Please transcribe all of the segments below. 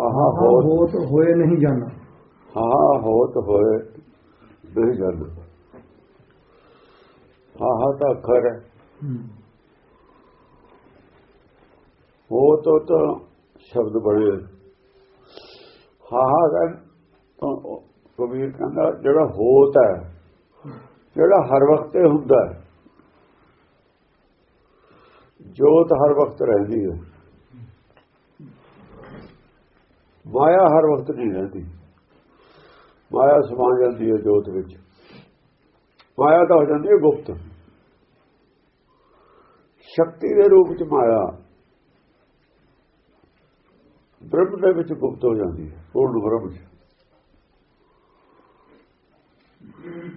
ਆਹਾ ਹੋਤ। ਹੋਤ ਹੋਏ ਨਹੀਂ ਜਾਣਾ। ਹਾਂ ਹੋਤ ਹੋਏ ਨਹੀਂ ਜਨ ਹਾਂ ਹਾਂ ਤਾਂ ਅੱਖਰ ਹੈ। ਹੋਤ ਤਾਂ ਸ਼ਬਦ ਬਣੇ। ਹਾਂ ਹਾਂ ਕਹਿ ਤਾਂ ਉਹ ਕਬੀਰ ਕਹਿੰਦਾ ਜਿਹੜਾ ਹੋਤ ਹੈ ਜਿਹੜਾ ਹਰ ਵਕਤ ਹੁੰਦਾ ਹੈ ਜੋਤ ਹਰ ਵਕਤ ਰਹਿੰਦੀ ਹੈ। ਮਾਇਆ ਹਰ ਵਕਤ ਨਹੀਂ ਰਹਿੰਦੀ। ਮਾਇਆ ਸਮਾ ਜਾਂਦੀ ਹੈ ਜੋਤ ਵਿੱਚ। ਮਾਇਆ ਤਾਂ ਹੋ ਜਾਂਦੀ ਹੈ ਗੁਪਤ। ਸ਼ਕਤੀ ਦੇ ਰੂਪ ਚ ਮਾਇਆ ਬ੍ਰਹਮ ਦੇ ਵਿੱਚ ਗੁਪਤ ਹੋ ਜਾਂਦੀ ਹੈ, ਪੂਰਨ ਬ੍ਰਹਮ ਚ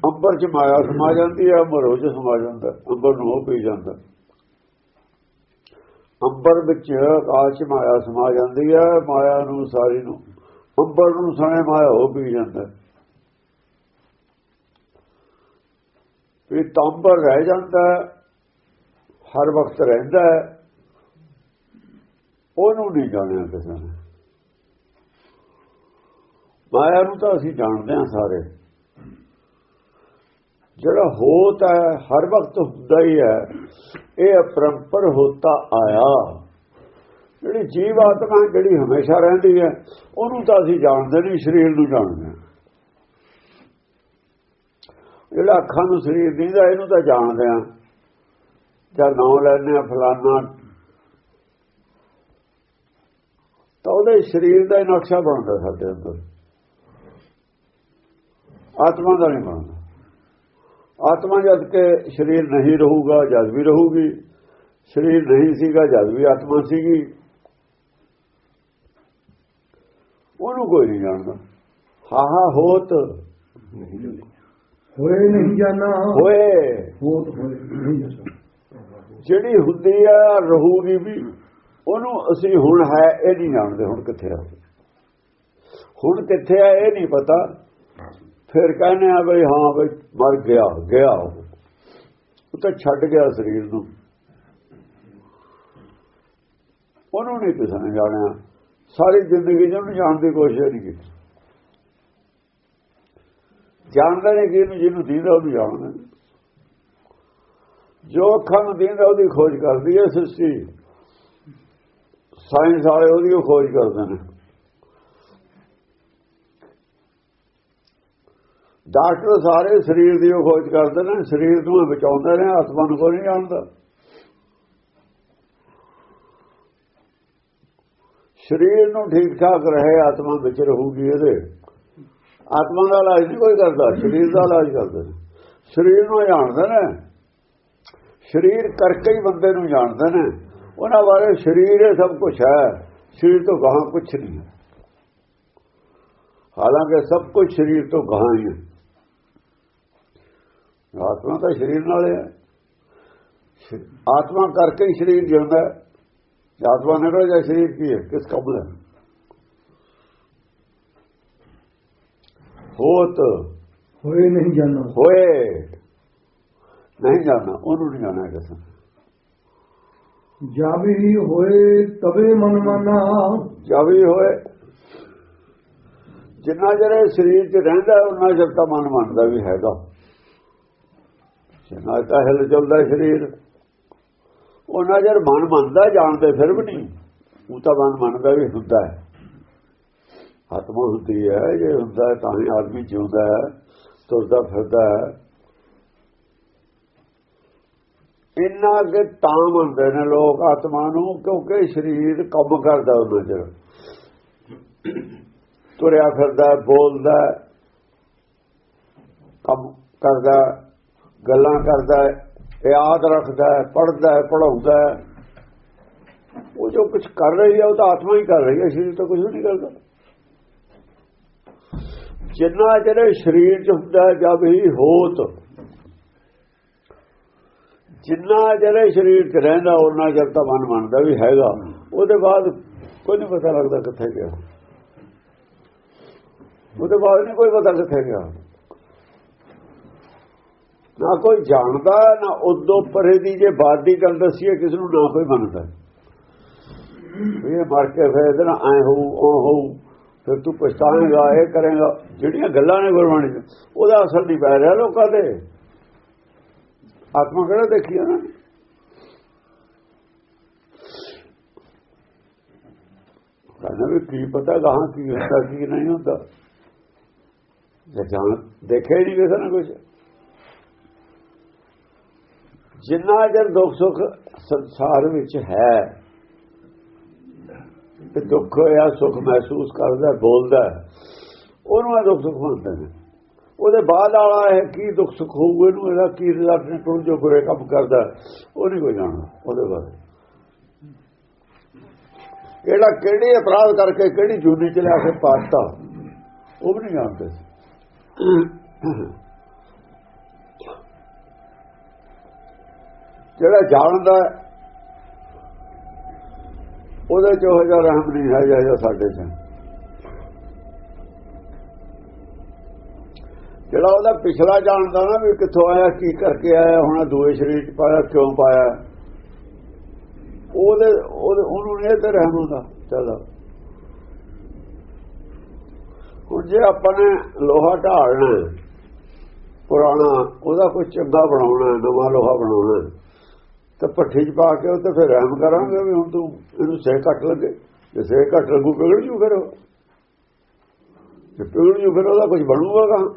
ਅੰਬਰ ਚ ਮਾਇਆ ਸਮਾ ਜਾਂਦੀ ਹੈ, ਅੰਬਰ ਹੋ ਚ ਸਮਾ ਜਾਂਦਾ ਅੰਬਰ ਨੂੰ ਉਹ ਪੀ ਜਾਂਦਾ ਅੰਬਰ ਵਿੱਚ ਆਕਾਸ਼ ਮਾਇਆ ਸਮਾ ਜਾਂਦੀ ਹੈ, ਮਾਇਆ ਨੂੰ ਸਾਰੀ ਨੂੰ ਅੰਬਰ ਨੂੰ ਸਣੇ ਮਾਇਆ ਉਹ ਪੀ ਜਾਂਦਾ ਇਹ ਤੰਬਰ ਰਹਿ ਜਾਂਦਾ ਹਰ ਵਕਤ ਰਹਿੰਦਾ ਉਹਨੂੰ ਨਹੀਂ ਜਾਣਿਆ ਕਿਸੇ ਨੇ। ਮਾਇਆ ਨੂੰ ਤਾਂ ਅਸੀਂ ਜਾਣਦੇ ਹਾਂ ਸਾਰੇ। ਜਿਹੜਾ ਹੋਤ ਹੈ, ਹਰ ਵਕਤ ਹੁੰਦਾ ਹੀ ਹੈ, ਇਹ ਅਪਰੰਪਰ ਹੋਤਾ ਆਇਆ। ਜਿਹੜੀ ਜੀਵ ਆਤਮਾ ਜਿਹੜੀ ਹਮੇਸ਼ਾ ਰਹਿੰਦੀ ਹੈ, ਉਹਨੂੰ ਤਾਂ ਅਸੀਂ ਜਾਣਦੇ ਨਹੀਂ, ਸਰੀਰ ਨੂੰ ਜਾਣਦੇ ਹਾਂ। ਜਿਹੜਾ ਅੱਖਾਂ ਨੂੰ ਸਰੀਰ ਦੀਦਾ, ਇਹਨੂੰ ਤਾਂ ਜਾਣਦੇ ਹਾਂ। ਜਾਂ ਨਾਮ ਲੈਂਦੇ ਆ ਫਲਾਨਾ। ਤਾਂ ਉਹਦੇ ਸਰੀਰ ਦਾ ਹੀ ਨਕਸ਼ਾ ਬਣਦਾ ਸਾਡੇ ਅੰਦਰ। ਆਤਮਾ ਦਾ ਨਹੀਂ ਬਣਦਾ। ਆਤਮਾ ਜਦ ਕਿ ਸਰੀਰ ਨਹੀਂ ਰਹੂਗਾ ਜਦ ਵੀ ਰਹੂਗੀ। ਸਰੀਰ ਨਹੀਂ ਸੀਗਾ ਜਦ ਵੀ ਆਤਮਾ ਸੀਗੀ। ਉਹਨੂੰ ਕੋਈ ਨਹੀਂ ਜਾਣਦਾ। ਹਾਂ ਹਾਂ ਹੋਤ। ਹੋਏ ਨਹੀਂ ਜਾਣਾ। ਹੋਏ। ਹੋਤ ਹੋਏ ਜਿਹੜੀ ਹੁੰਦੀ ਆ ਰਹੂਗੀ ਵੀ ਉਹਨੂੰ ਅਸੀਂ ਹੁਣ ਹੈ ਇਹ ਨਹੀਂ ਜਾਣਦੇ ਹੁਣ ਕਿੱਥੇ ਆ। ਹੁਣ ਕਿੱਥੇ ਆ ਇਹ ਨਹੀਂ ਪਤਾ। ਫਿਰ ਕਹਿੰਦੇ ਆ ਬਈ, ਹਾਂ ਬਈ, ਮਰ ਗਿਆ ਗਿਆ ਉਹ। ਤਾਂ ਛੱਡ ਗਿਆ ਸਰੀਰ ਨੂੰ। ਉਹਨੂੰ ਨਹੀਂ ਕਿਸੇ ਨੇ ਜਾਣਿਆ। ਸਾਰੀ ਜ਼ਿੰਦਗੀ ਚ ਉਹਨੂੰ ਜਾਣਨ ਦੀ ਕੋਸ਼ਿਸ਼ ਨਹੀਂ ਕੀਤੀ। ਜਾਣਦਾ ਨਹੀਂ ਕਿ ਜਿਹਨੂੰ ਦੀਦਾ ਉਹਨੂੰ ਜਾਣਦਾ। ਜੋ ਅੱਖਾਂ ਨੂੰ ਦੀਦਾ ਉਹਦੀ ਖੋਜ ਕਰਦੀ ਹੈ ਸ੍ਰਿਸ਼ਟੀ। ਸਾਇੰਸ ਵਾਲੇ ਉਹਦੀ ਓ ਖੋਜ ਕਰਦੇ ਨੇ। ਡਾਕਟਰ ਸਾਰੇ ਸਰੀਰ ਦੀ ਓ ਖੋਜ ਕਰਦੇ ਨੇ, ਸਰੀਰ ਨੂੰ ਬਚਾਉਂਦੇ ਨੇ, ਆਤਮਾ ਨੂੰ ਕੋਈ ਨਹੀਂ ਜਾਣਦਾ। ਸਰੀਰ ਨੂੰ ਠੀਕ ਠਾਕ ਰਹੇ, ਆਤਮਾ ਵਿੱਚ ਰਹੂਗੀ ਇਹਦੇ। ਆਤਮਾ ਦਾ ਇਲਾਜ ਨਹੀਂ ਕੋਈ ਕਰਦਾ, ਸਰੀਰ ਦਾ ਇਲਾਜ ਕਰਦੇ ਨੇ। ਸਰੀਰ ਨੂੰ ਜਾਣਦੇ ਨੇ। ਸਰੀਰ ਕਰਕੇ ਹੀ ਬੰਦੇ ਨੂੰ ਜਾਣਦੇ ਨੇ। ਉਹਨਾਂ ਬਾਰੇ ਸਰੀਰ ਇਹ ਸਭ ਕੁਝ ਹੈ। ਸਰੀਰ ਤੋਂ ਗਾਹਾਂ ਕੁਝ ਨਹੀਂ ਹੈ। ਹਾਲਾਂਕਿ ਸਭ ਕੁਝ ਸਰੀਰ ਤੋਂ ਗਾਹਾਂ ਹੀ ਹੈ। ਆਤਮਾ ਤਾਂ ਸਰੀਰ ਨਾਲ ਹੈ ਆਤਮਾ ਕਰਕੇ ਹੀ ਸਰੀਰ ਜਿਉਂਦਾ ਹੈ। ਆਤਮਾ ਨਿਕਲ ਜਾਏ ਸਰੀਰ ਕੀ ਹੈ? ਕਿਸ ਕੰਮ ਦਾ? ਹੋਤ। ਹੋਏ ਨਹੀਂ ਜਾਣਾ। ਹੋਏ। ਨਹੀਂ ਜਾਣਾ ਉਹਨੂੰ ਨਹੀਂ ਜਾਣਾ ਕਿਸੇ। ਜਦ ਹੀ ਹੋਏ ਤਵੇ ਮਨ ਮਾਨਾ। ਜਾਵੀ ਹੋਏ। ਜਿੰਨਾ ਜਿਹੜੇ ਸਰੀਰ 'ਚ ਰਹਿੰਦਾ ਉਹਨਾਂ ਚਿਰ ਤਾਂ ਮਨ ਮੰਨਦਾ ਵੀ ਹੈਗਾ। ਜਿੰਨਾ ਤਾਂ ਹਿਲ ਚੱਲਦਾ ਸਰੀਰ। ਉਹਨਾਂ ਚਿਰ ਮਨ ਮੰਨਦਾ, ਜਾਣਦੇ ਫਿਰ ਵੀ ਨਹੀਂ। ਉਹ ਤਾਂ ਮਨ ਮੰਨਦਾ ਵੀ ਹੁੰਦਾ ਹੈ। ਆਤਮਾ ਹੁੰਦੀ ਹੈ, ਜੇ ਹੁੰਦਾ ਤਾਂ ਹੀ ਆਦਮੀ ਜਿਉਂਦਾ ਹੈ, ਤੁਰਦਾ ਫਿਰਦਾ ਹੈ। ਇੰਨਾ ਕਿ ਤਾਂ ਮੰਨਦੇ ਨੇ ਲੋਕ ਆਤਮਾ ਨੂੰ, ਕਿਉਂਕਿ ਸਰੀਰ ਕੰਮ ਕਰਦਾ ਉਹਨਾਂ ਚਿਰ। ਤੁਰਿਆ ਫਿਰਦਾ, ਬੋਲਦਾ ਕੰਮ ਕਰਦਾ ਗੱਲਾਂ ਕਰਦਾ ਯਾਦ ਰੱਖਦਾ ਪੜਦਾ ਪੜਾਉਂਦਾ ਉਹ ਜੋ ਕੁਝ ਕਰ ਰਹੀ ਹੈ ਉਹ ਤਾਂ ਆਤਮਾ ਹੀ ਕਰ ਰਹੀ ਹੈ ਸਰੀਰ ਤਾਂ ਕੁਝ ਨਹੀਂ ਕਰਦਾ। ਜਿੰਨਾ ਜਿਹੜੇ ਸਰੀਰ ਚ ਹੁੰਦਾ ਹੈ, ਜਦ ਹੀ ਹੋਤ ਜਿੰਨਾ ਜਿਹੜੇ ਸਰੀਰ ਚ ਰਹਿੰਦਾ ਉਹਨਾਂ ਜਦ ਤਾਂ ਮਨ ਮੰਨਦਾ ਵੀ ਹੈਗਾ। ਉਹਦੇ ਬਾਅਦ ਕੋਈ ਨਹੀਂ ਪਤਾ ਲੱਗਦਾ ਕਿੱਥੇ ਗਿਆ। ਉਹਦੇ ਬਾਅਦ ਨਹੀਂ ਕੋਈ ਪਤਾ ਕਿੱਥੇ ਗਿਆ। ਨਾ ਕੋਈ ਜਾਣਦਾ, ਨਾ ਉਦੋਂ ਪਰੇ ਦੀ ਜੇ ਬਾਤ ਦੀ ਗੱਲ ਦੱਸੀਏ, ਕਿਸ ਨੂੰ ਨਾ ਕੋਈ ਮੰਨਦਾ। ਵੀ ਇਹ ਮਰ ਕੇ ਫਿਰ ਇਹਦੇ ਨਾਲ ਐ ਹੋਊ, ਉਹ ਹੋਊ, ਫਿਰ ਤੂੰ ਪਛਤਾਏਗਾ, ਇਹ ਕਰੇਗਾ, ਜਿਹੜੀਆਂ ਗੱਲਾਂ ਨੇ ਗੁਰਬਾਣੀ ਚ ਉਹਦਾ ਅਸਰ ਨਹੀਂ ਪੈ ਰਿਹਾ ਲੋਕਾਂ ਤੇ। ਆਤਮਾ ਕਿਹੜਾ ਦੇਖੀ ਨਾ? ਕਹਿੰਦਾ ਵੀ ਕੀ ਪਤਾ ਗਾਹਾਂ ਕੀ ਹੁੰਦਾ, ਕੀ ਨਹੀਂ ਹੁੰਦਾ। ਜਾਣ, ਦੇਖਿਆ ਹੀ ਨਹੀਂ ਕਿਸੇ ਨਾ ਕੁਝ ਜਿੰਨਾ ਜਰ ਦੁੱਖ ਸੁੱਖ ਸੰਸਾਰ ਵਿੱਚ ਹੈ ਤੇ ਦੁੱਖ ਹੋਇਆ, ਸੁੱਖ ਮਹਿਸੂਸ ਕਰਦਾ, ਬੋਲਦਾ, ਉਹਨੂੰ ਇਹ ਦੁੱਖ ਸੁੱਖ ਮੰਨਦੇ ਨੇ। ਉਹਦੇ ਬਾਅਦ ਵਾਲਾ ਹੈ ਕੀ ਦੁੱਖ ਸੁੱਖ ਹੋਊਗਾ ਇਹਨੂੰ ਇਹਦਾ ਕੀ ਰਿਜ਼ਲਟ ਨਿਕਲੂ ਜੋ ਬੁਰੇ ਕੰਮ ਕਰਦਾ, ਉਹ ਨਹੀਂ ਕੋਈ ਜਾਣਦਾ, ਉਹਦੇ ਬਾਰੇ ਇਹੜਾ ਕਿਹੜੇ ਅਪਰਾਧ ਕਰਕੇ ਕਿਹੜੀ ਜੂਨੀ ਚ ਲਿਆ ਕੇ ਪਾਤਾ, ਉਹ ਵੀ ਨਹੀਂ ਜਾਣਦੇ। ਜਿਹੜਾ ਜਾਣਦਾ ਉਹਦੇ ਚ ਉਹ ਜਿਹਾ ਰਹਿਮ ਨਹੀਂ ਹੈ ਜਿਹੜਾ ਸਾਡੇ ਚ। ਜਿਹੜਾ ਉਹਦਾ ਪਿਛਲਾ ਜਾਣਦਾ ਨਾ ਵੀ ਕਿੱਥੋਂ ਆਇਆ, ਕੀ ਕਰਕੇ ਆਇਆ, ਹੁਣ ਦੂਏ ਸਰੀਰ ਚ ਪਾਇਆ, ਕਿਉਂ ਪਾਇਆ, ਉਹਦੇ ਉਹਨੂੰ ਇਹ ਤੇ ਰਹਿਮ ਹੁੰਦਾ, ਚਲੋ। ਹੁਣ ਜੇ ਆਪਾਂ ਨੇ ਲੋਹਾ ਢਾਲਣਾ ਪੁਰਾਣਾ, ਉਹਦਾ ਕੋਈ ਚੰਗਾ ਬਣਾਉਣਾ ਨਵਾਂ ਲੋਹਾ ਬਣਾਉਣਾ ਤਾਂ ਪੱਠੀ 'ਚ ਪਾ ਕੇ ਉਹ ਤੇ ਫਿਰ ਰਹਿਮ ਕਰਾਂਗੇ ਵੀ ਹੁਣ ਤੂੰ ਇਹਨੂੰ ਸੇ ਘੱਟ ਲੱਗੇ। ਜੇ ਸੇ ਘੱਟ ਲੱਗੂ ਪਿਗੜ ਜੂ ਫਿਰ ਜੇ ਪਿਗੜ ਜੂ ਫਿਰ ਉਹਦਾ ਕੁਝ ਬਣੂਗਾ ਕਹਾਂ?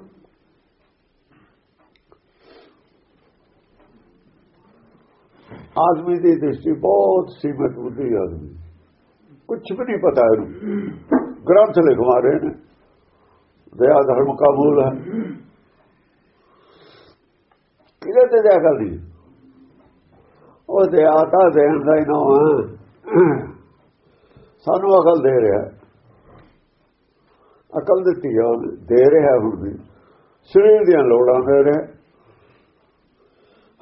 ਆਦਮੀ ਦੀ ਦ੍ਰਿਸ਼ਟੀ ਬਹੁਤ ਸੀਮਤ ਬੁੱਧੀ ਆਦਮੀ ਕੁਝ ਵੀ ਨਹੀਂ ਪਤਾ ਇਹਨੂੰ। ਗ੍ਰੰਥ ਲਿਖਵਾ ਰਹੇ ਨੇ। ਦਇਆ ਧਰਮ ਕਾ ਮੂਲ ਹੈ। ਕਿਹਦੇ ਤੇ ਦਇਆ ਕਰਦੀ ਉਹ ਦਇਆ ਦੇਣ ਦਾ ਹੀ ਨਾਮ ਸਾਨੂੰ ਅਕਲ ਦੇ ਰਿਹਾ। ਅਕਲ ਦਿੱਤੀ ਆ ਉਹਨੇ ਦੇ ਰਿਹਾ ਹੁਣ ਵੀ। ਸਰੀਰ ਦੀਆਂ ਲੋੜਾਂ ਦੇ ਰਿਹਾ।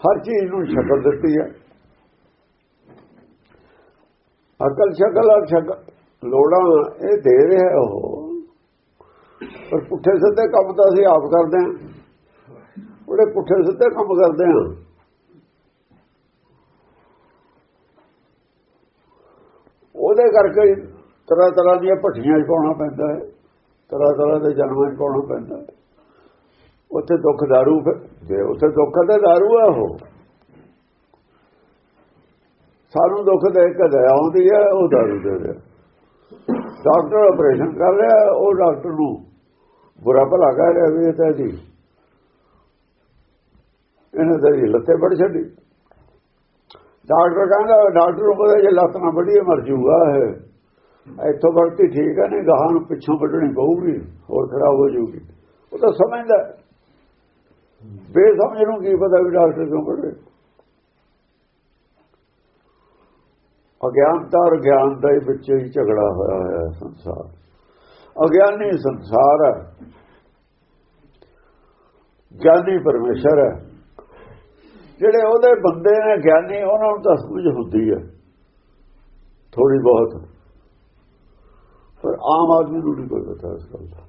ਹਰ ਚੀਜ਼ ਨੂੰ ਸ਼ਕਲ ਦਿੱਤੀ ਹੈ ਅਕਲ ਸ਼ਕਲ ਔਰ ਸ਼ਕਲ ਲੋੜਾਂ ਇਹ ਦੇ ਰਿਹਾ ਉਹ। ਪਰ ਪੁੱਠੇ ਸਿੱਧੇ ਕੰਮ ਤਾਂ ਅਸੀਂ ਆਪ ਕਰਦੇ ਹਾਂ। ਉਹਦੇ ਪੁੱਠੇ ਸਿੱਧੇ ਕੰਮ ਕਰਦੇ ਹਾਂ। ਉਹਦੇ ਕਰਕੇ ਤਰ੍ਹਾਂ ਤਰ੍ਹਾਂ ਦੀਆਂ ਭੱਠੀਆਂ 'ਚ ਪਾਉਣਾ ਪੈਂਦਾ ਹੈ, ਤਰ੍ਹਾਂ ਤਰ੍ਹਾਂ ਦੇ ਜਨਮਾਂ 'ਚ ਪਾਉਣਾ ਪੈਂਦਾ ਹੈ। ਉੱਥੇ ਦੁੱਖ ਦਾਰੂ ਜੇ ਉੱਥੇ ਦੁੱਖ ਤੇ ਦਾਰੂ ਆ ਉਹ। ਸਾਨੂੰ ਦੁੱਖ ਦੇ ਕੇ ਆਉਂਦੀ ਹੈ, ਉਹ ਦਾਰੂ ਦੇ ਰਿਹਾ। ਡਾਕਟਰ ਆਪਰੇਸ਼ਨ ਕਰ ਰਿਹਾ, ਉਹ ਡਾਕਟਰ ਨੂੰ ਬੁਰਾ ਭਲਾ ਕਹਿ ਰਿਹਾ ਵੀ ਇਹ ਤਾਂ ਜੀ, ਇਹਨੇ ਤਾਂ ਜੀ ਲੱਤੇ ਵੜ ਛੱਡੀ। ਡਾਕਟਰ ਕਹਿੰਦਾ, ਡਾਕਟਰ ਨੂੰ ਪਤਾ ਜੇ ਲੱਤ ਨਾ ਵੱਢੀਏ, ਮਰ ਜੂਗਾ ਇਹ। ਇੱਥੋਂ ਵਰਤੀ ਠੀਕ ਹੈ ਨਹੀਂ ਗਾਹਾਂ ਨੂੰ ਪਿੱਛੋਂ ਵੱਢਣੀ ਪਊਗੀ, ਹੋਰ ਖਰਾਬ ਹੋ ਜੂਗੀ। ਉਹ ਤਾਂ ਸਮਝਦਾ ਬੇਸਮਝ ਨੂੰ ਕੀ ਪਤਾ ਵੀ ਡਾਕਟਰ ਕਿਉਂ ਵੱਢੇ। ਅਗਿਆਨਤਾ ਔਰ ਗਿਆਨ ਦਾ ਹੀ ਵਿੱਚ ਹੀ ਝਗੜਾ ਹੋਇਆ ਹੋਇਆ ਸੰਸਾਰ। ਅਗਿਆਨੀ ਸੰਸਾਰ ਹੈ। ਗਿਆਨੀ ਪਰਮੇਸ਼ਰ ਹੈ। ਜਿਹੜੇ ਉਹਦੇ ਬੰਦੇ ਨੇ ਗਿਆਨੀ, ਉਹਨਾਂ ਨੂੰ ਤਾਂ ਸਮਝ ਹੁੰਦੀ ਹੈ। ਥੋੜੀ ਬਹੁਤ। ਪਰ ਆਮ ਆਦਮੀ ਨੂੰ ਨਹੀਂ ਕੋਈ ਪਤਾ ਇਸ ਗੱਲ ਦਾ।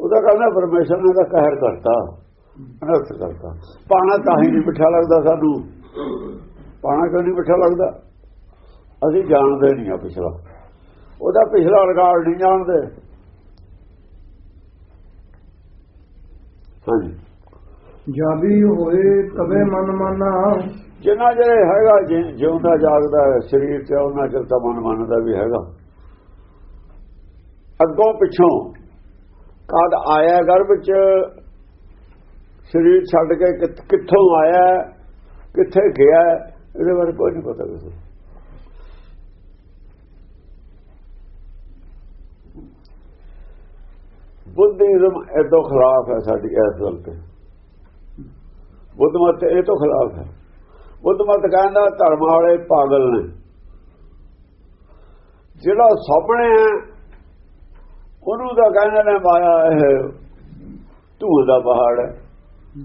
ਉਹਦਾ ਕਹਿੰਦਾ, ਪਰਮੇਸ਼ਰ ਨੇ ਤਾਂ ਕਹਿਰ ਕਰਤਾ, ਅਨਰਥ ਕਰਤਾ। ਪਾਣਾ ਤਾਂ ਹੀ ਨਹੀਂ ਮਿੱਠਾ ਲੱਗਦਾ ਸਾਨੂੰ। ਪਾਣਾ ਕਿਉਂ ਨਹੀਂ ਮਿੱਠਾ ਲੱਗਦਾ? ਅਸੀਂ ਜਾਣਦੇ ਨਹੀਂ ਆ ਪਿਛਲਾ। ਉਹਦਾ ਪਿਛਲਾ ਰਿਕਾਰਡ ਨਹੀਂ ਜਾਣਦੇ। ਹਾਂਜੀ। ਜਾਬੀ ਹੋਏ ਤਵੇ ਮਨ ਮਾਨਾ। ਜਿੰਨਾ ਜਿਹੜੇ ਹੈਗਾ ਜਿਉਂਦਾ ਜਾਗਦਾ ਹੈ, ਸਰੀਰ ਤੇ ਉਹਨਾਂ ਚਿਰ ਤਾਂ ਮਨ ਮੰਨਦਾ ਵੀ ਹੈਗਾ। ਅੱਗੋਂ ਪਿੱਛੋਂ ਕਦ ਆਇਆ ਗਰਭ ਚ, ਸਰੀਰ ਛੱਡ ਕੇ ਕਿੱਥੋਂ ਆਇਆ, ਕਿੱਥੇ ਗਿਆ, ਇਹਦੇ ਬਾਰੇ ਕੋਈ ਨਹੀਂ ਪਤਾ ਕਿਸੇ ਬੁੱਧੀਜ਼ਮ ਇਹ ਖਿਲਾਫ ਹੈ ਸਾਡੀ ਇਸ ਗੱਲ ਤੇ। ਬੁੱਧ ਮਤ ਇਹ ਤੋਂ ਖਿਲਾਫ ਹੈ। ਬੁੱਧ ਮਤ ਕਹਿੰਦਾ ਧਰਮ ਵਾਲੇ ਪਾਗਲ ਨੇ। ਜਿਹੜਾ ਸਾਹਮਣੇ ਹੈ, ਉਹਨੂੰ ਤਾਂ ਕਹਿੰਦੇ ਨੇ ਮਾਇਆ, ਇਹ ਧੂਏ ਦਾ ਪਹਾੜ ਹੈ।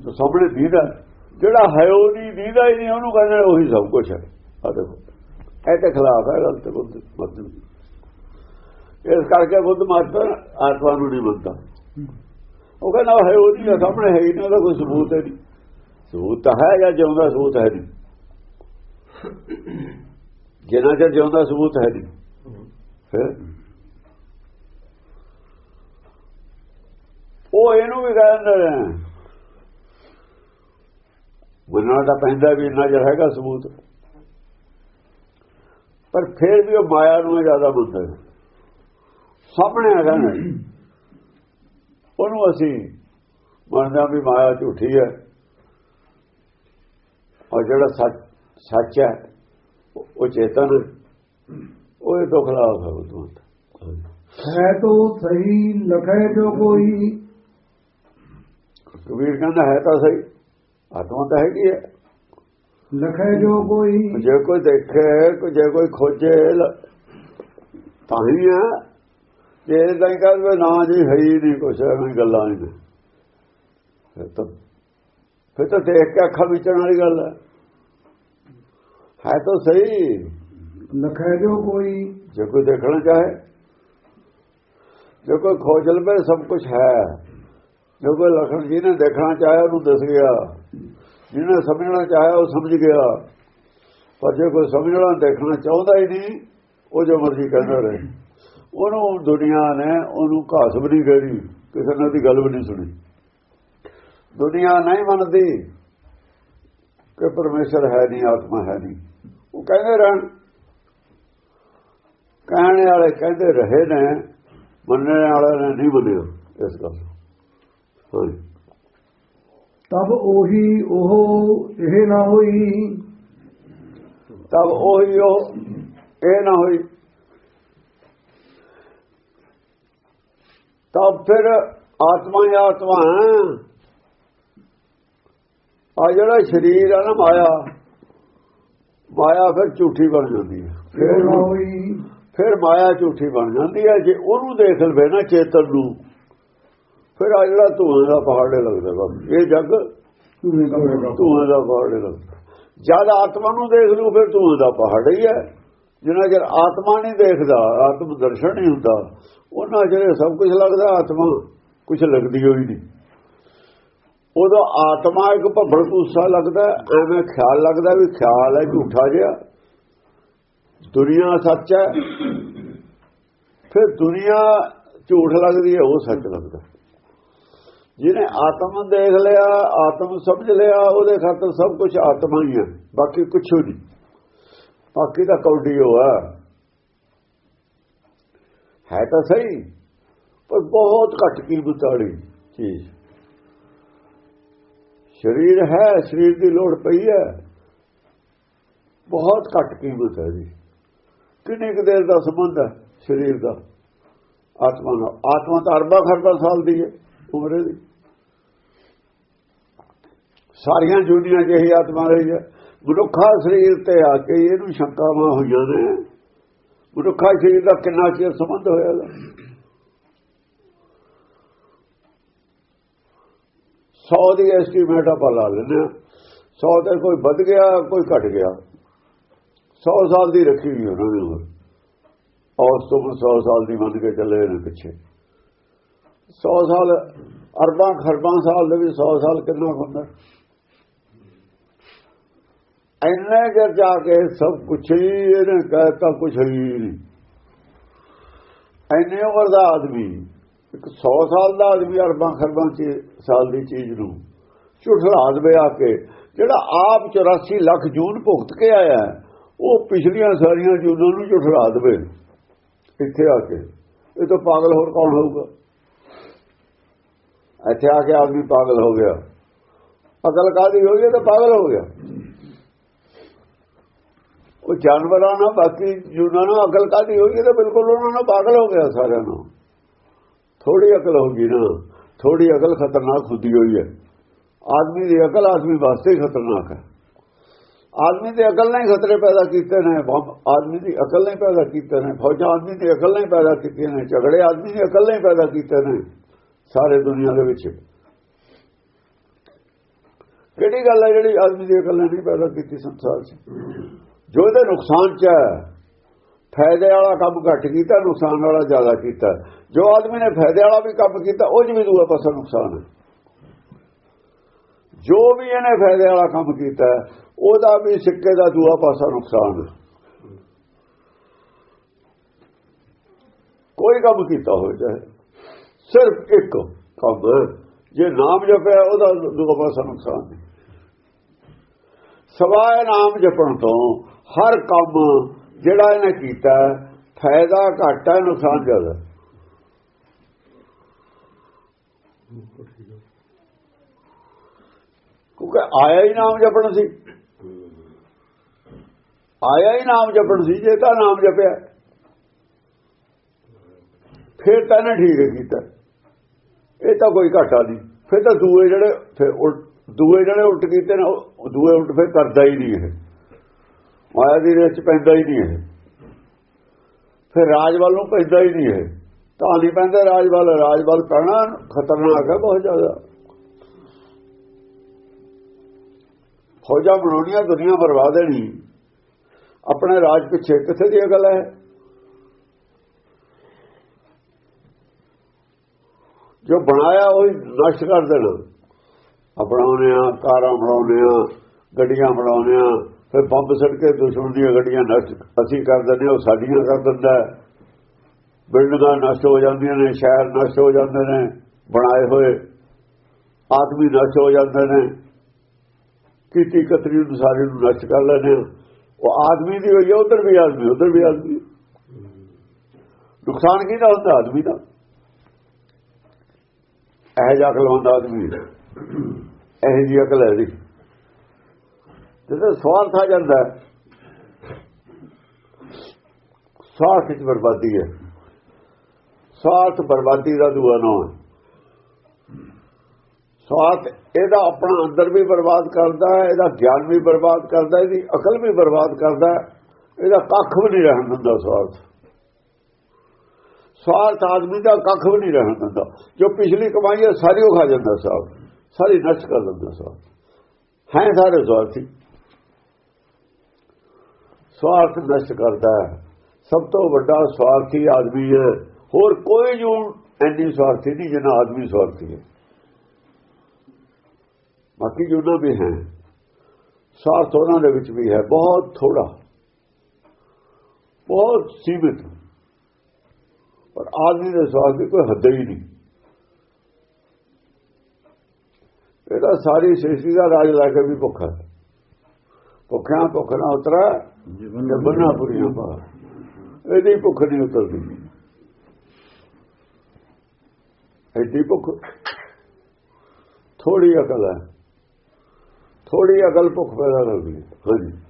ਤੇ ਸਾਹਮਣੇ ਦੀਦਾ ਜਿਹੜਾ ਹੈ, ਉਹ ਨਹੀਂ, ਦੀਦਾ ਹੀ ਨਹੀਂ, ਉਹਨੂੰ ਕਹਿੰਦੇ ਉਹੀ ਸਭ ਕੁਝ ਹੈ। ਆ ਦੇਖੋ, ਇਹ ਤੇ ਖਿਲਾਫ ਹੈ, ਗਲਤ ਬੁੱਧ ਮਤ ਇਸ ਕਰਕੇ ਬੁੱਧ ਮਤ ਆਤਮਾ ਨੂੰ ਨਹੀਂ ਮੰਨਦਾ। ਉਹ ਕਹਿੰਦਾ ਹੈ, ਉਹ ਨਹੀਂ, ਸਾਹਮਣੇ ਹੈ ਹੀ ਨਹੀਂ, ਉਹਦਾ ਕੋਈ ਸਬੂਤ ਹੈ ਨਹੀਂ। ਸਬੂਤ ਹੈ ਜਾਂ ਜਿਉਂਦਾ ਸਬੂਤ ਹੈ ਨਹੀਂ? ਜਿੰਨਾ ਚਿਰ ਜਿਉਂਦਾ ਸਬੂਤ ਹੈ ਨਹੀਂ। ਫਿਰ? ਉਹ ਇਹਨੂੰ ਵੀ ਕਹਿੰਦੇ ਨੇ। ਮੰਨਣਾ ਤਾਂ ਪੈਂਦਾ ਵੀ ਇੰਨਾ ਜਿਹਾ ਹੈਗਾ ਸਬੂਤ। ਪਰ ਫਿਰ ਵੀ ਉਹ ਮਾਇਆ ਨੂੰ ਜ਼ਿਆਦਾ ਮੰਨਦੇ ਸਾਹਮਣੇ ਹੈਗਾ ਨਾ ਉਹਨੂੰ ਅਸੀਂ ਮੰਨਦੇ ਹਾਂ ਵੀ ਮਾਇਆ ਝੂਠੀ ਹੈ। ਔਰ ਜਿਹੜਾ ਸੱਚ ਸੱਚ ਹੈ ਉਹ- ਚੇਤਨ। ਉਹ ਇਹ ਤੋਂ ਖਿਲਾਫ ਹੈ ਉਹ ਹੈ ਤੋ ਸਹੀ ਲਖੈ ਜੋ ਕੋਈ। ਕਬੀਰ ਕਹਿੰਦਾ ਹੈ ਤਾਂ ਸਹੀ ਆਤਮਾ ਤਾਂ ਹੈਗੀ ਹੈ। ਲਖੈ ਜੋ ਕੋਈ। ਜੇ ਕੋਈ ਦੇਖੇ ਕੋਈ ਜੇ ਕੋਈ ਖੋਜੇ ਤਾਂ ਹੀ ਹੈ। ਜੇ ਤਾਂ ਕਹਿੰਦੇ ਨਾ ਜੀ ਹੈ ਨਹੀਂ ਕੁਛ ਐਵੇਂ ਗੱਲਾਂ ਹੀ ਨੇ। ਫਿਰ ਤਾਂ ਫਿਰ ਤਾਂ ਦੇਖ ਕੇ ਅੱਖਾਂ ਵਿਚਣ ਵਾਲੀ ਗੱਲ ਹੈ। ਹੈ ਤਾਂ ਸਹੀ। ਲਖੈ ਜੋ ਕੋਈ। ਜੇ ਕੋਈ ਦੇਖਣਾ ਚਾਹੇ। ਜੇ ਕੋਈ ਖੋਜ ਲਵੇ ਸਭ ਕੁਝ ਹੈ। ਜੇ ਕੋਈ ਲਖਣ ਜੀ ਨੇ ਦੇਖਣਾ ਚਾਹਿਆ ਉਹਨੂੰ ਦਿਸ ਗਿਆ। ਜਿਹਨੇ ਸਮਝਣਾ ਚਾਹਿਆ ਉਹ ਸਮਝ ਗਿਆ। ਪਰ ਜੇ ਕੋਈ ਸਮਝਣਾ ਦੇਖਣਾ ਚਾਹੁੰਦਾ ਹੀ ਨਹੀਂ ਉਹ ਜੋ ਮਰਜ਼ੀ ਕਹਿੰਦਾ ਰਹੇ। ਉਹਨੂੰ ਦੁਨੀਆ ਨੇ ਉਹਨੂੰ ਘਾਸ ਵੀ ਨਹੀਂ ਕਰੀ ਕਿਸੇ ਨੇ ਉਹਦੀ ਗੱਲ ਵੀ ਨਹੀਂ ਸੁਣੀ। ਦੁਨੀਆ ਨਹੀਂ ਮੰਨਦੀ ਕਿ ਪਰਮੇਸ਼ਰ ਹੈ ਨਹੀਂ ਆਤਮਾ ਹੈ ਨਹੀਂ। ਉਹ ਕਹਿੰਦੇ ਰਹਿਣ। ਕਹਿਣ ਵਾਲੇ ਕਹਿੰਦੇ ਰਹੇ ਨੇ ਮੰਨਣ ਵਾਲੇ ਨੇ ਨਹੀਂ ਮੰਨਿਆ ਇਸ ਗੱਲ। ਹਾਂਜੀ। ਤਬ ਉਹੀ ਉਹ ਇਹ ਨਾ ਹੋਈ। ਤਬ ਉਹੀ ਉਹ ਇਹ ਨਾ ਹੋਈ। ਤਬ ਫਿਰ ਆਤਮਾ ਹੀ ਆਤਮਾ ਹੈ। ਆ ਜਿਹੜਾ ਸਰੀਰ ਹੈ ਨਾ ਮਾਇਆ ਮਾਇਆ ਫਿਰ ਝੂਠੀ ਬਣ ਜਾਂਦੀ ਹੈ। ਫਿਰ ਫਿਰ ਮਾਇਆ ਝੂਠੀ ਬਣ ਜਾਂਦੀ ਹੈ। ਜੇ ਉਹਨੂੰ ਦੇਖ ਲਵੇ ਨਾ ਚੇਤਨ ਨੂੰ ਫਿਰ ਆ ਜਿਹੜਾ ਧੂਆਂ ਦਾ ਪਹਾੜੇ ਲੱਗਦਾ ਬਸ ਇਹ ਜੱਗ ਧੂਆਂ ਦਾ ਪਹਾੜੇ ਲੱਗਦਾ। ਜਦ ਆਤਮਾ ਨੂੰ ਦੇਖ ਲੂ ਫਿਰ ਧੂਆਂ ਦਾ ਪਹਾੜ ਹੀ ਹੈ। ਜਿੰਨਾ ਚਿਰ ਆਤਮਾ ਨਹੀਂ ਦੇਖਦਾ ਆਤਮ ਦਰਸ਼ਨ ਨਹੀਂ ਹੁੰਦਾ ਉਹਨਾਂ ਜਿਹੜੇ ਸਭ ਕੁਝ ਲੱਗਦਾ ਆਤਮਾ ਕੁਝ ਲੱਗਦੀ ਹੋਈ ਨਹੀਂ। ਉਦੋਂ ਆਤਮਾ ਇੱਕ ਭੱਬੜ ਭੂਸਾ ਲੱਗਦਾ ਐਵੇਂ ਖਿਆਲ ਲੱਗਦਾ ਵੀ ਖਿਆਲ ਹੈ, ਝੂਠਾ ਜਿਹਾ। ਦੁਨੀਆ ਸੱਚ ਹੈ। ਫਿਰ ਦੁਨੀਆ ਝੂਠ ਲੱਗਦੀ ਹੈ, ਉਹ ਸੱਚ ਲੱਗਦਾ ਜਿਹਨੇ ਆਤਮ ਦੇਖ ਲਿਆ, ਆਤਮ ਸਮਝ ਲਿਆ, ਉਹਦੇ ਖਾਤਰ ਸਭ ਕੁਝ ਆਤਮਾ ਹੀ ਹੈ, ਬਾਕੀ ਕੁਝ ਨਹੀਂ। ਬਾਕੀ ਤਾਂ ਕੌਡੀ ਹੋਆ ਹੈ। ਤਾਂ ਸਹੀ, ਪਰ ਬਹੁਤ ਘੱਟ ਕੀਮਤ ਵਾਲੀ ਚੀਜ਼। ਸਰੀਰ ਹੈ, ਸਰੀਰ ਦੀ ਲੋੜ ਪਈ ਹੈ। ਬਹੁਤ ਘੱਟ ਕੀਮਤ ਹੈ ਜੀ। ਕਿੰਨੇ ਕੁ ਦੇਰ ਦਾ ਸੰਬੰਧ ਹੈ ਸਰੀਰ ਦਾ? ਆਤਮਾ ਨਾਲ। ਆਤਮਾ ਤਾਂ ਅਰਬਾਂ ਖਰਬਾਂ ਸਾਲ ਦੀ ਹੈ, ਉਮਰੇ ਦੀ ਸਾਰੀਆਂ ਜੁਨੀਆਂ ਜਿਹੀ ਆਤਮਾ ਰਹੀ ਹੈ। ਮਨੁੱਖਾ ਸਰੀਰ ਤੇ ਆ ਕੇ ਇਹਨੂੰ ਸ਼ੰਕਾਵਾਂ ਹੋਈਆਂ ਨੇ। ਮਨੁੱਖਾ ਸਰੀਰ ਦਾ ਕਿੰਨਾ ਚਿਰ ਸੰਬੰਧ ਹੋਇਆ ਦਾ ਸੌ ਦੀ ਐਸਟੀਮੇਟ ਆਪਾਂ ਲਾ ਲੈਂਦੇ ਹਾਂ। 100 ਤੇ ਕੋਈ ਵੱਧ ਗਿਆ, ਕੋਈ ਘਟ ਗਿਆ। 100 ਸਾਲ ਦੀ ਰੱਖੀ ਹੋਈ ਉਹਨਾਂ ਨੇ ਉਮਰ ਔਸ ਤੋਂ 100 ਸਾਲ ਦੀ ਮੰਨ ਕੇ ਚੱਲੇ ਨੇ ਪਿੱਛੇ। 100 ਸਾਲ, ਅਰਬਾਂ ਖਰਬਾਂ ਸਾਲ ਦੇ ਵੀ 100 ਸਾਲ ਕਿੰਨਾ ਹੁੰਦਾ? ਇੰਨੇ ਚਿਰ ਜਾ ਕੇ ਸਭ ਕੁਝ ਹੀ ਇਹਨੇ ਕਹਿਤਾ ਕੁਝ ਹੀ ਨਹੀਂ। ਇੰਨੇ ਉਮਰ ਦਾ ਆਦਮੀ ਇੱਕ 100 ਸਾਲ ਦਾ ਆਦਮੀ ਅਰਬਾਂ ਖਰਬਾਂ ਚ ਸਾਲ ਦੀ ਚੀਜ਼ ਨੂੰ ਝੁਠਲਾ ਦੇਵੇ ਆ ਕੇ, ਜਿਹੜਾ ਆਪ 84 ਲੱਖ ਜੂਨ ਭੁਗਤ ਕੇ ਆਇਆ ਉਹ ਪਿਛਲੀਆਂ ਸਾਰੀਆਂ ਜੂਨਾਂ ਨੂੰ ਝੁਠਲਾ ਦੇਵੇ ਇੱਥੇ ਆ ਕੇ। ਇਹ ਤਾਂ ਪਾਗਲ ਹੋਰ ਕੌਣ ਹੋਊਗਾ? ਇੱਥੇ ਆ ਕੇ ਆਦਮੀ ਪਾਗਲ ਹੋ ਗਿਆ। ਅਕਲ ਕਾਦੀ ਹੋ? ਗਈ ਤਾਂ ਪਾਗਲ ਹੋ ਗਿਆ। ਉਹ ਜਾਨਵਰਾਂ ਨਾਲ ਬਾਕੀ ਜੂਨਾਂ ਨਾਲ ਅਕਲ ਕਾਦੀ ਹੋ? ਗਈ ਤਾਂ ਬਿਲਕੁਲ ਉਹਨਾਂ ਨਾਲ ਪਾਗਲ ਹੋ ਗਿਆ ਸਾਰਿਆਂ ਨੂੰ ਥੋੜੀ ਅਕਲ ਹੋ ਗਈ ਨਾ, ਥੋੜੀ ਅਕਲ ਖਤਰਨਾਕ ਹੁੰਦੀ ਹੋਈ ਹੈ। ਆਦਮੀ ਦੀ ਅਕਲ ਆਦਮੀ ਵਾਸਤੇ ਹੀ ਖਤਰਨਾਕ ਹੈ। ਆਦਮੀ ਦੀ ਅਕਲ ਨਹੀਂ ਖਤਰੇ ਪੈਦਾ ਕੀਤੇ ਨੇ ਬੰਬ ਆਦਮੀ ਦੀ ਅਕਲ ਨਹੀਂ ਪੈਦਾ ਕੀਤੇ ਨੇ, ਫੌਜਾਂ ਆਦਮੀ ਦੀ ਅਕਲ ਨਹੀਂ ਪੈਦਾ ਕੀਤੀਆਂ ਨੇ, ਝਗੜੇ ਆਦਮੀ ਦੀ ਅਕਲ ਨਹੀਂ ਪੈਦਾ ਕੀਤੇ ਨੇ, ਸਾਰੇ ਦੁਨੀਆ ਦੇ ਵਿੱਚ। ਕਿਹੜੀ ਗੱਲ ਹੈ ਜਿਹੜੀ ਆਦਮੀ ਦੀ ਅਕਲ ਨੇ ਨਹੀਂ ਪੈਦਾ ਕੀਤੀ ਸੰਸਾਰ 'ਚ? ਜੋ ਇਹਦੇ ਨੁਕਸਾਨ 'ਚ ਹੈ ਫਾਇਦੇ ਵਾਲਾ ਕੰਮ ਘੱਟ ਕੀਤਾ, ਨੁਕਸਾਨ ਵਾਲਾ ਜ਼ਿਆਦਾ ਕੀਤਾ। ਜੋ ਆਦਮੀ ਨੇ ਫਾਇਦੇ ਵਾਲਾ ਵੀ ਕੰਮ ਕੀਤਾ, ਉਹ ਵੀ ਦੂਆ ਪਾਸਾ ਨੁਕਸਾਨ ਹੈ। ਜੋ ਵੀ ਇਹਨੇ ਫਾਇਦੇ ਵਾਲਾ ਕੰਮ ਕੀਤਾ, ਉਹਦਾ ਵੀ ਸਿੱਕੇ ਦਾ ਦੂਆ ਪਾਸਾ ਨੁਕਸਾਨ ਹੈ। ਕੋਈ ਕੰਮ ਕੀਤਾ ਹੋਵੇ, ਚਾਹੇ ਸਿਰਫ ਇੱਕ ਕੰਮ, ਜੇ ਨਾਮ ਜਪਿਆ, ਉਹਦਾ ਦੂਆ ਪਾਸਾ ਨੁਕਸਾਨ ਹੈ। ਸਵਾਏ ਨਾਮ ਜਪਣ ਤੋਂ ਹਰ ਕੰਮ ਜਿਹੜਾ ਇਹਨੇ ਕੀਤਾ, ਫਾਇਦਾ ਘੱਟ ਹੈ ਨੁਕਸਾਨ ਜ਼ਿਆਦਾ ਕਿਉਂਕਿ ਆਇਆ ਹੀ ਨਾਮ ਜਪਣ ਸੀ। ਆਇਆ ਹੀ ਨਾਮ ਜਪਣ ਸੀ, ਜੇ ਤਾਂ ਨਾਮ ਜਪਿਆ। ਫਿਰ ਤਾਂ ਇਹਨੇ ਠੀਕ ਕੀਤਾ। ਇਹ ਤਾਂ ਕੋਈ ਘਾਟਾ ਨਹੀਂ। ਫਿਰ ਤਾਂ ਦੂਏ ਜਿਹੜੇ, ਫਿਰ ਉਲਟ- ਦੂਏ ਜਿਹੜੇ ਉਲਟ ਕੀਤੇ ਨੇ ਦੂਏ ਉਲਟ ਫਿਰ ਕਰਦਾ ਹੀ ਨਹੀਂ ਇਹ। ਮਾਇਆ ਦੀ ਰੇਸ ਚ ਪੈਂਦਾ ਹੀ ਨਹੀਂ ਹੈ ਫਿਰ ਰਾਜ ਵੱਲ ਨੂੰ ਪੈਂਦਾ ਹੀ ਨਹੀਂ ਹੈ ਤਾਂ ਨਹੀਂ ਪੈਂਦਾ ਰਾਜ ਵੱਲ ਰਾਜ ਵੱਲ ਪੈਣਾ ਖਤਰਨਾਕ ਹੈ ਬਹੁਤ ਜ਼ਿਆਦਾ। ਫੌਜਾਂ ਬਣਾਉਣੀਆਂ, ਦੁਨੀਆ ਬਰਬਾਦ ਦੇਣੀ। ਆਪਣੇ ਰਾਜ ਪਿੱਛੇ ਕਿੱਥੇ ਦੀ ਇਹ ਗੱਲ ਹੈ? ਜੋ ਬਣਾਇਆ ਉਹ ਨਸ਼ਟ ਕਰ ਦੇਣਾ। ਬਣਾਉਣੇ ਆ ਕਾਰਾਂ ਬਣਾਉਣੇ ਆ ਗੱਡੀਆਂ ਬਣਾਉਣੇ ਆ ਫਿਰ ਬੰਬ ਸੜ ਕੇ ਦੁਸ਼ਮਣ ਦੀਆਂ ਗੱਡੀਆਂ ਨਸ਼ਟ ਅਸੀਂ ਕਰ ਦਿੰਦੇ ਹਾਂ, ਉਹ ਸਾਡੀਆਂ ਕਰ ਦਿੰਦਾ ਬਿਲਡਿੰਗਾਂ ਨਸ਼ਟ ਹੋ ਜਾਂਦੀਆਂ ਨੇ ਸ਼ਹਿਰ ਨਸ਼ਟ ਹੋ ਜਾਂਦੇ ਨੇ ਬਣਾਏ ਹੋਏ ਆਦਮੀ ਨਸ਼ਟ ਹੋ ਜਾਂਦੇ ਨੇ। ਕੀਤੀ ਕਤਰੀ ਨੂੰ ਸਾਰੇ ਨੂੰ ਨਸ਼ਟ ਕਰ ਲੈਂਦੇ ਹਾਂ। ਉਹ ਆਦਮੀ ਦੀ ਹੋਈ ਉਧਰ ਵੀ ਆਦਮੀ ਉਧਰ ਵੀ ਆਦਮੀ। ਨੁਕਸਾਨ ਕਿਹਦਾ ਹੁੰਦਾ ਆਦਮੀ ਦਾ? ਇਹ ਜਿਹਾ ਅਕਲਮੰਦ ਆਦਮੀ ਇਹ ਜੀ ਅਕਲ ਹੈ ਦੀ ਜਦੋਂ ਸਵਾਰਥ ਆ ਜਾਂਦਾ ਹੈ, ਸਵਾਰਥ ਵਿੱਚ ਬਰਬਾਦੀ ਹੈ। ਸਵਾਰਥ ਬਰਬਾਦੀ ਦਾ ਦੂਆ ਨਾਮ ਹੈ। ਸਵਾਰਥ ਇਹਦਾ ਆਪਣਾ ਅੰਦਰ ਵੀ ਬਰਬਾਦ ਕਰਦਾ ਹੈ ਇਹਦਾ ਗਿਆਨ ਵੀ ਬਰਬਾਦ ਕਰਦਾ ਇਹਦੀ ਅਕਲ ਵੀ ਬਰਬਾਦ ਕਰਦਾ ਇਹਦਾ ਕੱਖ ਵੀ ਨਹੀਂ ਰਹਿਣ ਦਿੰਦਾ ਸਵਾਰਥ ਸਵਾਰਥ ਆਦਮੀ ਦਾ ਕੱਖ ਵੀ ਨਹੀਂ ਰਹਿਣ ਦਿੰਦਾ। ਜੋ ਪਿਛਲੀ ਕਮਾਈ ਹੈ ਸਾਰੀ ਉਹ ਖਾ ਜਾਂਦਾ ਸਾਹਿਬ ਸਾਰੀ ਨਸ਼ਟ ਕਰ ਦਿੰਦਾ ਸਵਾਰਥ ਹੈ ਸਾਰੇ ਸਵਾਰਥੀ ਸਵਾਰਥ ਨਸ਼ਟ ਕਰਦਾ ਹੈ। ਸਭ ਤੋਂ ਵੱਡਾ ਸਵਾਰਥੀ ਆਦਮੀ ਹੈ। ਹੋਰ ਕੋਈ ਜੂ ਐਨੀ ਸਵਾਰਥੀ ਨਹੀਂ ਜਿੰਨਾ ਆਦਮੀ ਸਵਾਰਥੀ ਹੈ। ਬਾਕੀ ਜੁਨਾ ਵੀ ਹੈ। ਸਵਾਰਥ ਉਹਨਾਂ ਦੇ ਵਿੱਚ ਵੀ ਹੈ। ਬਹੁਤ ਥੋੜਾ ਬਹੁਤ ਸੀਮਿਤ। ਪਰ ਆਦਮੀ ਦੇ ਸਵਾਰਥ ਦੀ ਕੋਈ ਹੱਦ ਹੀ ਨਹੀਂ। ਇਹਦਾ ਸਾਰੀ ਸ੍ਰਿਸ਼ਟੀ ਦਾ ਰਾਜ ਲੈ ਕੇ ਵੀ ਭੁੱਖਾ ਹੈ। ਭੁੱਖਿਆਂ ਭੁੱਖ ਨਾ ਉਤਰਾ ਤੇ ਬੰਨਾ ਪੁਰੀਆਂ ਪਾ ਇਹਦੀ ਭੁੱਖ ਨਹੀਂ ਉਤਰਦੀ। ਐਡੀ ਭੁੱਖ ਥੋੜੀ ਅਕਲ ਹੈ। ਥੋੜੀ ਅਕਲ ਭੁੱਖ ਪੈਦਾ ਕਰਦੀ ਹੈ। ਹਾਂਜੀ।